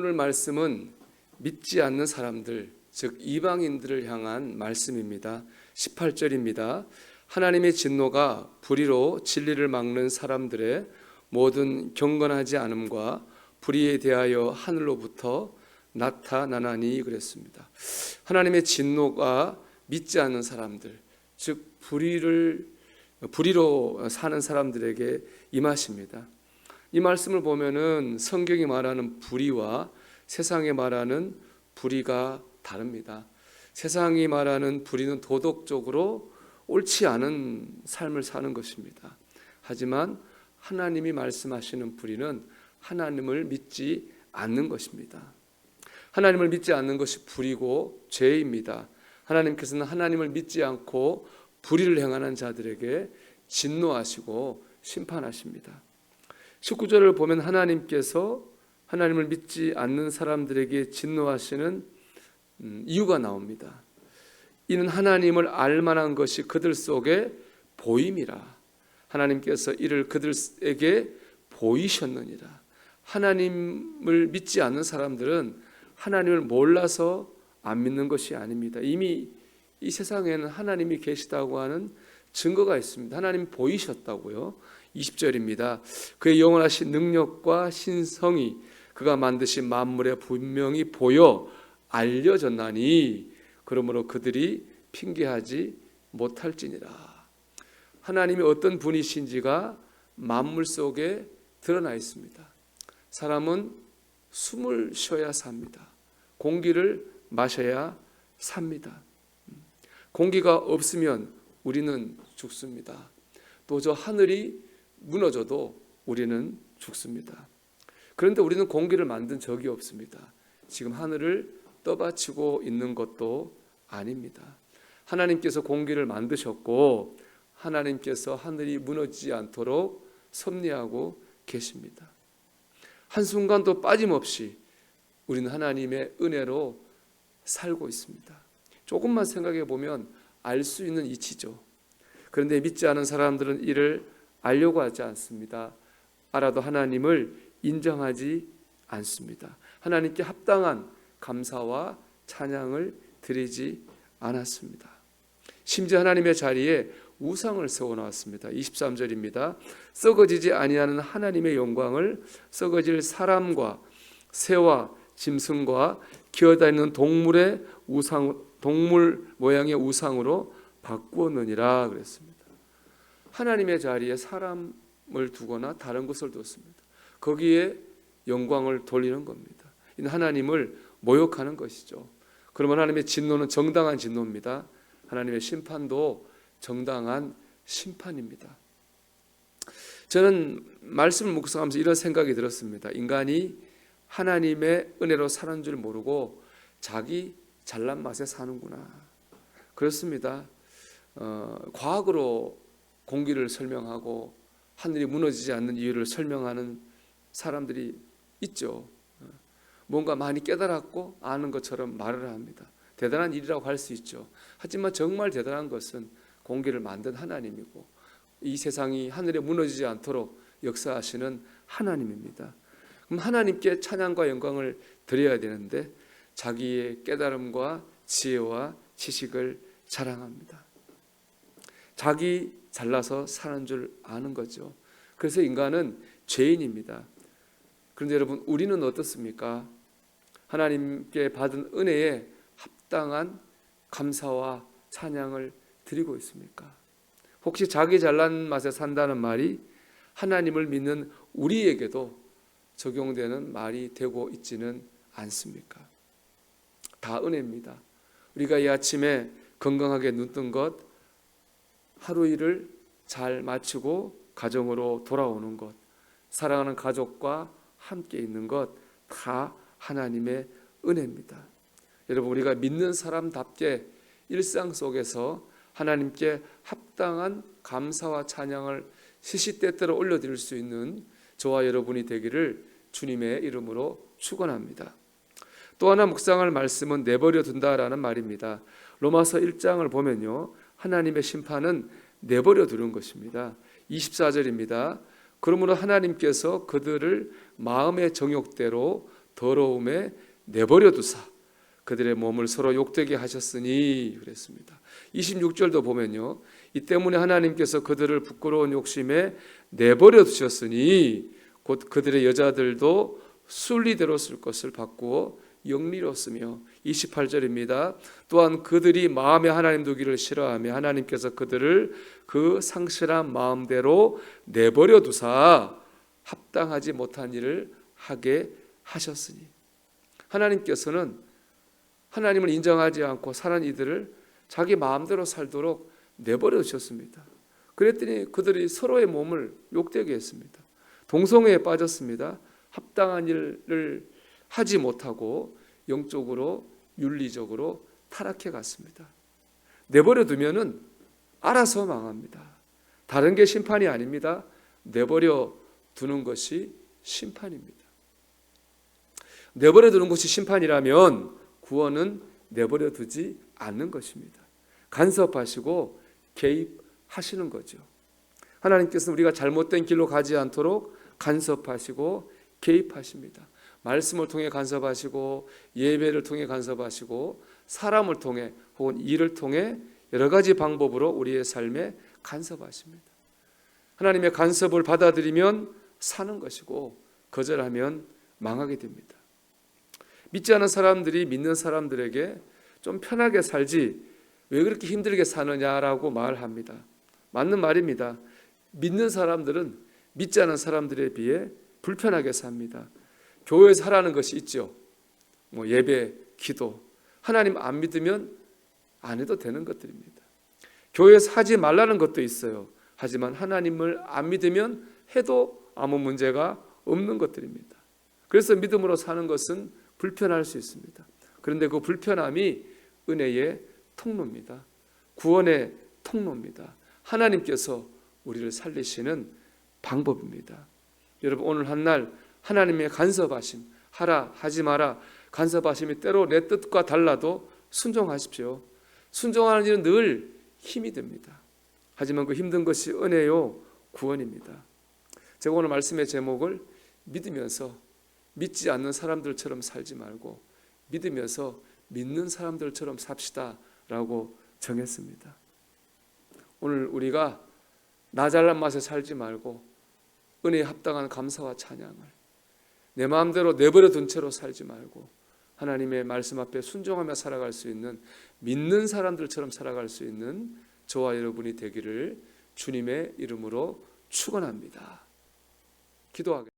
오늘 말씀은 믿지 않는 사람들, 즉 이방인들을 향한 말씀입니다. 18절입니다. 하나님의 진노가 불의로 진리를 막는 사람들의 모든 경건하지 않음과 불의에 대하여 하늘로부터 나타나나니 그랬습니다. 하나님의 진노가 믿지 않는 사람들, 즉 불의를 불의로 사는 사람들에게 임하십니다. 이 말씀을 보면은 성경이 말하는 불의와 세상이 말하는 불의가 다릅니다. 세상이 말하는 불의는 도덕적으로 옳지 않은 삶을 사는 것입니다. 하지만 하나님이 말씀하시는 불의는 하나님을 믿지 않는 것입니다. 하나님을 믿지 않는 것이 불이고 죄입니다. 하나님께서는 하나님을 믿지 않고 불의를 행하는 자들에게 진노하시고 심판하십니다. 19절을 보면 하나님께서 하나님을 믿지 않는 사람들에게 진노하시는 음, 이유가 나옵니다. 이는 하나님을 알 만한 것이 그들 속에 보임이라. 하나님께서 이를 그들에게 보이셨느니라. 하나님을 믿지 않는 사람들은 하나님을 몰라서 안 믿는 것이 아닙니다. 이미 이 세상에는 하나님이 계시다고 하는 증거가 있습니다. 하나님 보이셨다고요. 20절입니다. 그의 영원하신 능력과 신성이 그가 만드신 만물에 분명히 보여 알려졌나니 그러므로 그들이 핑계하지 못할지니라. 하나님이 어떤 분이신지가 만물 속에 드러나 있습니다. 사람은 숨을 쉬어야 삽니다. 공기를 마셔야 삽니다. 공기가 없으면 우리는 죽습니다. 또 저 하늘이 무너져도 우리는 죽습니다. 그런데 우리는 공기를 만든 적이 없습니다. 지금 하늘을 떠받치고 있는 것도 아닙니다. 하나님께서 공기를 만드셨고 하나님께서 하늘이 무너지지 않도록 섭리하고 계십니다. 한순간도 빠짐없이 우리는 하나님의 은혜로 살고 있습니다. 조금만 생각해 보면 알 수 있는 이치죠. 그런데 믿지 않은 사람들은 이를 알려고 하지 않습니다. 알아도 하나님을 인정하지 않습니다. 하나님께 합당한 감사와 찬양을 드리지 않았습니다. 심지어 하나님의 자리에 우상을 세워 놓았습니다. 23절입니다. 썩어지지 아니하는 하나님의 영광을 썩어질 사람과 새와 짐승과 기어다니는 동물의 우상 동물 모양의 우상으로 바꾸었느니라 그랬습니다. 하나님의 자리에 사람을 두거나 다른 것을 뒀습니다. 거기에 영광을 돌리는 겁니다. 이는 하나님을 모욕하는 것이죠. 그러면 하나님의 진노는 정당한 진노입니다. 하나님의 심판도 정당한 심판입니다. 저는 말씀을 묵상하면서 이런 생각이 들었습니다. 인간이 하나님의 은혜로 사는 줄 모르고 자기 잘난 맛에 사는구나. 그렇습니다. 어, 과학으로 공기를 설명하고 하늘이 무너지지 않는 이유를 설명하는 사람들이 있죠. 어, 뭔가 많이 깨달았고 아는 것처럼 말을 합니다. 대단한 일이라고 할 수 있죠. 하지만 정말 대단한 것은 공기를 만든 하나님이고 이 세상이 하늘에 무너지지 않도록 역사하시는 하나님입니다. 그럼 하나님께 찬양과 영광을 드려야 되는데 자기의 깨달음과 지혜와 지식을 자랑합니다. 자기 잘나서 사는 줄 아는 거죠. 그래서 인간은 죄인입니다. 그런데 여러분, 우리는 어떻습니까? 하나님께 받은 은혜에 합당한 감사와 찬양을 드리고 있습니까? 혹시 자기 잘난 맛에 산다는 말이 하나님을 믿는 우리에게도 적용되는 말이 되고 있지는 않습니까? 다 은혜입니다. 우리가 이 아침에 건강하게 눈 뜬 것, 하루 일을 잘 마치고 가정으로 돌아오는 것, 사랑하는 가족과 함께 있는 것, 다 하나님의 은혜입니다. 여러분, 우리가 믿는 사람답게 일상 속에서 하나님께 합당한 감사와 찬양을 시시때때로 올려드릴 수 있는 저와 여러분이 되기를 주님의 이름으로 축원합니다. 또 하나 묵상할 말씀은 내버려 둔다라는 말입니다. 로마서 1장을 보면요. 하나님의 심판은 내버려 두는 것입니다. 24절입니다. 그러므로 하나님께서 그들을 마음의 정욕대로 더러움에 내버려 두사 그들의 몸을 서로 욕되게 하셨으니 그랬습니다. 26절도 보면요. 이 때문에 하나님께서 그들을 부끄러운 욕심에 내버려 두셨으니 곧 그들의 여자들도 순리대로 쓸 것을 바꾸어 영리로 쓰며 28절입니다. 또한 그들이 마음에 하나님 두기를 싫어하며 하나님께서 그들을 그 상실한 마음대로 내버려 두사 합당하지 못한 일을 하게 하셨으니 하나님께서는 하나님을 인정하지 않고 사는 이들을 자기 마음대로 살도록 내버려 두셨습니다. 그랬더니 그들이 서로의 몸을 욕되게 했습니다. 동성애에 빠졌습니다. 합당한 일을 하지 못하고 영적으로 윤리적으로 타락해 갔습니다. 내버려 두면은 알아서 망합니다. 다른 게 심판이 아닙니다. 내버려 두는 것이 심판입니다. 내버려 두는 것이 심판이라면 구원은 내버려 두지 않는 것입니다. 간섭하시고 개입하시는 거죠. 하나님께서는 우리가 잘못된 길로 가지 않도록 간섭하시고 개입하십니다. 말씀을 통해 간섭하시고 예배를 통해 간섭하시고 사람을 통해 혹은 일을 통해 여러 가지 방법으로 우리의 삶에 간섭하십니다. 하나님의 간섭을 받아들이면 사는 것이고 거절하면 망하게 됩니다. 믿지 않은 사람들이 믿는 사람들에게 좀 편하게 살지 왜 그렇게 힘들게 사느냐라고 말합니다. 맞는 말입니다. 믿는 사람들은 믿지 않은 사람들에 비해 불편하게 삽니다. 교회에서 하라는 것이 있죠. 뭐 예배, 기도. 하나님 안 믿으면 안 해도 되는 것들입니다. 교회에서 하지 말라는 것도 있어요. 하지만 하나님을 안 믿으면 해도 아무 문제가 없는 것들입니다. 그래서 믿음으로 사는 것은 불편할 수 있습니다. 그런데 그 불편함이 은혜의 통로입니다. 구원의 통로입니다. 하나님께서 우리를 살리시는 방법입니다. 여러분 오늘 한 날 하나님의 간섭하심 하라 하지 마라 간섭하심이 때로 내 뜻과 달라도 순종하십시오. 순종하는 일은 늘 힘이 됩니다. 하지만 그 힘든 것이 은혜요 구원입니다. 제가 오늘 말씀의 제목을 믿으면서 믿지 않는 사람들처럼 살지 말고 믿으면서 믿는 사람들처럼 삽시다 라고 정했습니다. 오늘 우리가 나 잘난 맛에 살지 말고 은혜에 합당한 감사와 찬양을 내 마음대로 내버려 둔 채로 살지 말고 하나님의 말씀 앞에 순종하며 살아갈 수 있는 믿는 사람들처럼 살아갈 수 있는 저와 여러분이 되기를 주님의 이름으로 축원합니다. 기도하겠습니다.